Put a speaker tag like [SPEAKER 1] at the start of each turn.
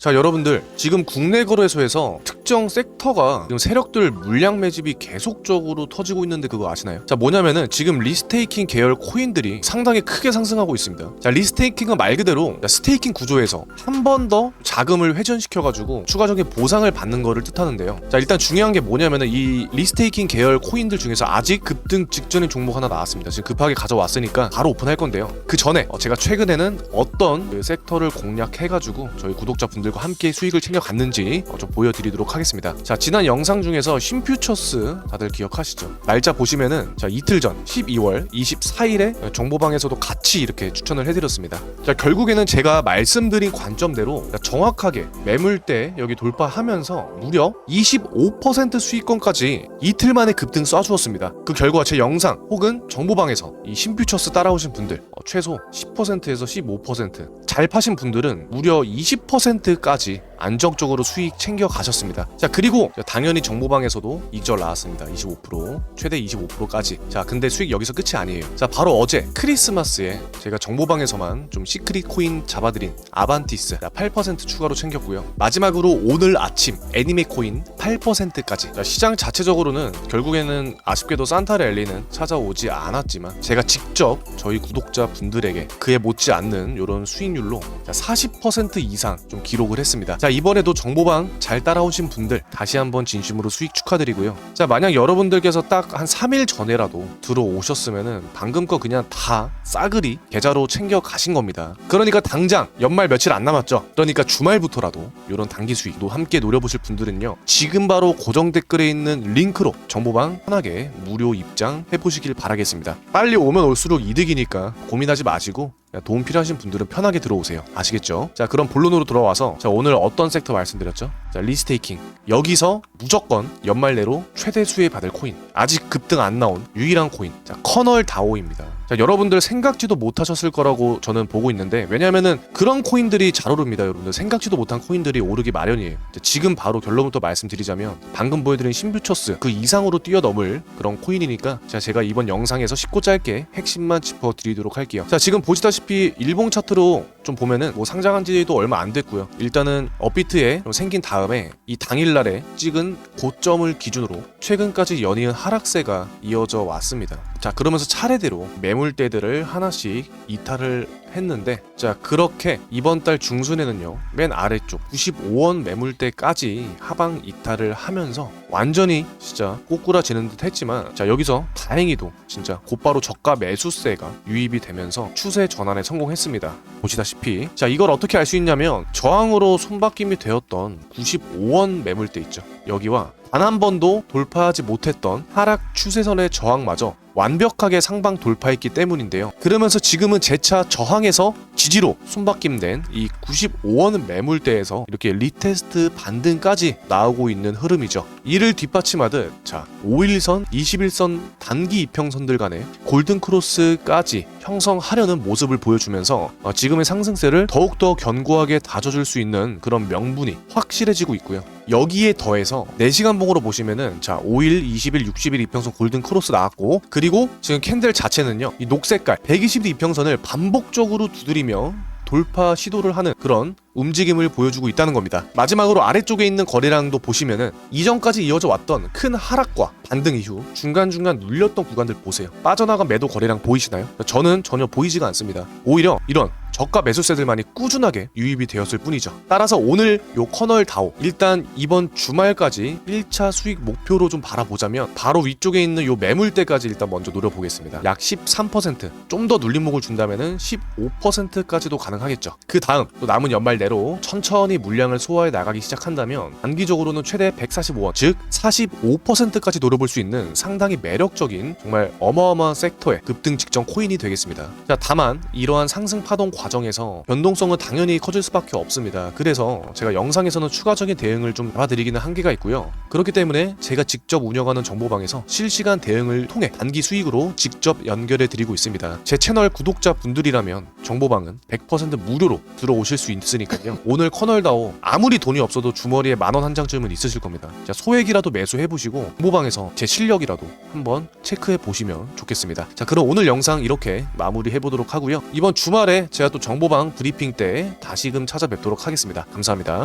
[SPEAKER 1] 자 여러분들 지금 국내 거래소에서 특 정 섹터가 지금 세력들 물량 매집이 계속적으로 터지고 있는데 그거 아시나요? 자 뭐냐면은 지금 리스테이킹 계열 코인들이 상당히 크게 상승하고 있습니다. 자 리스테이킹은 말 그대로 스테이킹 구조에서 한 번 더 자금을 회전시켜가지고 추가적인 보상을 받는 거를 뜻하는데요. 자 일단 중요한 게 뭐냐면은 이 리스테이킹 계열 코인들 중에서 아직 급등 직전인 종목 하나 나왔습니다. 지금 급하게 가져왔으니까 바로 오픈할 건데요. 그 전에 어, 제가 최근에는 어떤 그 섹터를 공략해가지고 저희 구독자분들과 함께 수익을 챙겨갔는지 어, 좀 보여드리도록 하겠습니다. 자 지난 영상 중에서 신퓨처스 다들 기억하시죠? 날짜 보시면은 자 이틀 전 12월 24일에 정보방에서도 같이 이렇게 추천을 해드렸습니다. 자 결국에는 제가 말씀드린 관점대로 정확하게 매물대 여기 돌파하면서 무려 25% 수익권까지 이틀 만에 급등 쏴주었습니다. 그 결과 제 영상 혹은 정보방에서 이 신퓨처스 따라오신 분들 어, 최소 10%에서 15% 잘 파신 분들은 무려 20%까지 안정적으로 수익 챙겨 가셨습니다. 자 그리고 당연히 정보방에서도 익절 나왔습니다. 25% 최대 25%까지. 자 근데 수익 여기서 끝이 아니에요. 자 바로 어제 크리스마스에 제가 정보방에서만 좀 시크릿 코인 잡아드린 아반티스 8% 추가로 챙겼고요. 마지막으로 오늘 아침 애니메 코인 8%까지. 자 시장 자체적으로는 결국에는 아쉽게도 산타 랠리는 찾아오지 않았지만 제가 직접 저희 구독자 분들에게 그에 못지 않는 이런 수익률 로 40% 이상 좀 기록을 했습니다. 자 이번에도 정보방 잘 따라오신 분들 다시 한번 진심으로 수익 축하드리고요. 자 만약 여러분들께서 딱 한 3일 전에라도 들어오셨으면은 방금 거 그냥 다 싸그리 계좌로 챙겨 가신 겁니다. 그러니까 당장 연말 며칠 안 남았죠. 그러니까 주말부터라도 이런 단기 수익도 함께 노려보실 분들은요. 지금 바로 고정 댓글에 있는 링크로 정보방 편하게 무료 입장 해보시길 바라겠습니다. 빨리 오면 올수록 이득이니까 고민하지 마시고 도움 필요하신 분들은 편하게 들어오세요. 아시겠죠? 자, 그럼 본론으로 돌아와서 자, 오늘 어떤 섹터 말씀드렸죠? 자, 리스테이킹. 여기서 무조건 연말 내로 최대 수혜 받을 코인. 아직 급등 안 나온 유일한 코인. 자, 커널 다오입니다. 자, 여러분들 생각지도 못하셨을 거라고 저는 보고 있는데 왜냐면은 그런 코인들이 잘 오릅니다, 여러분들. 생각지도 못한 코인들이 오르기 마련이에요. 자, 지금 바로 결론부터 말씀드리자면 방금 보여드린 신뷰처스 그 이상으로 뛰어넘을 그런 코인이니까 자, 제가 이번 영상에서 쉽고 짧게 핵심만 짚어드리도록 할게요. 자, 지금 보시다시피 일봉 차트로 좀 보면은 뭐 상장한 지도 얼마 안 됐고요. 일단은 업비트에 좀 생긴 다음에 이 당일날에 찍은 고점을 기준으로 최근까지 연이은 하락세가 이어져 왔습니다. 자 그러면서 차례대로 매물대들을 하나씩 이탈을 했는데 자 그렇게 이번 달 중순에는요 맨 아래쪽 95원 매물대까지 하방 이탈을 하면서 완전히 진짜 꼬꾸라지는 듯 했지만 자 여기서 다행히도 진짜 곧바로 저가 매수세가 유입이 되면서 추세 전환에 성공했습니다. 보시다시피. 자 이걸 어떻게 알 수 있냐면 저항으로 손바뀜이 되었던 95원 매물대 있죠. 여기와 단 한 번도 돌파하지 못했던 하락 추세선의 저항마저 완벽하게 상방 돌파했기 때문인데요. 그러면서 지금은 재차 저항에서 지지로 손바뀜된 이 95원 매물대에서 이렇게 리테스트 반등까지 나오고 있는 흐름이죠. 이를 뒷받침하듯 자 5일선, 21선 단기 이평선들 간의 골든 크로스까지 형성하려는 모습을 보여주면서 어, 지금의 상승세를 더욱더 견고하게 다져줄 수 있는 그런 명분이 확실해지고 있고요. 여기에 더해서 4시간 봉으로 보시면은 자 5일, 20일, 60일 이평선 골든 크로스 나왔고 그리고 지금 캔들 자체는요 이 녹색깔 120일 이평선을 반복적으로 두드리며 돌파 시도를 하는 그런 움직임을 보여주고 있다는 겁니다. 마지막으로 아래쪽에 있는 거래량도 보시면은 이전까지 이어져 왔던 큰 하락과 반등 이후 중간중간 눌렸던 구간들 보세요. 빠져나간 매도 거래량 보이시나요? 저는 전혀 보이지가 않습니다. 오히려 이런 저가 매수세들만이 꾸준하게 유입이 되었을 뿐이죠. 따라서 오늘 요 커널 다오 일단 이번 주말까지 1차 수익 목표로 좀 바라보자면 바로 위쪽에 있는 요 매물대까지 일단 먼저 노려보겠습니다. 약 13%좀 더 눌림목을 준다면은 15%까지도 가능하겠죠. 그 다음 또 남은 연말 내로 천천히 물량을 소화해 나가기 시작한다면 단기적으로는 최대 145원 즉 45%까지 노려볼 수 있는 상당히 매력적인 정말 어마어마한 섹터의 급등 직전 코인이 되겠습니다. 자 다만 이러한 상승 파동 과정 에서 변동성은 당연히 커질 수밖에 없습니다. 그래서 제가 영상에서는 추가적인 대응을 좀 잡아드리기는 한계가 있고요. 그렇기 때문에 제가 직접 운영하는 정보방에서 실시간 대응을 통해 단기 수익으로 직접 연결해 드리고 있습니다. 제 채널 구독자 분들이라면 정보방은 100% 무료로 들어오실 수 있으니까요. 오늘 커널다오 아무리 돈이 없어도 주머니에 만 원 한 장쯤은 있으실 겁니다. 자, 소액이라도 매수해 보시고 정보방에서 제 실력이라도 한번 체크해 보시면 좋겠습니다. 자, 그럼 오늘 영상 이렇게 마무리해 보도록 하고요. 이번 주말에 제가 또 정보방 브리핑 때 다시금 찾아뵙도록 하겠습니다. 감사합니다.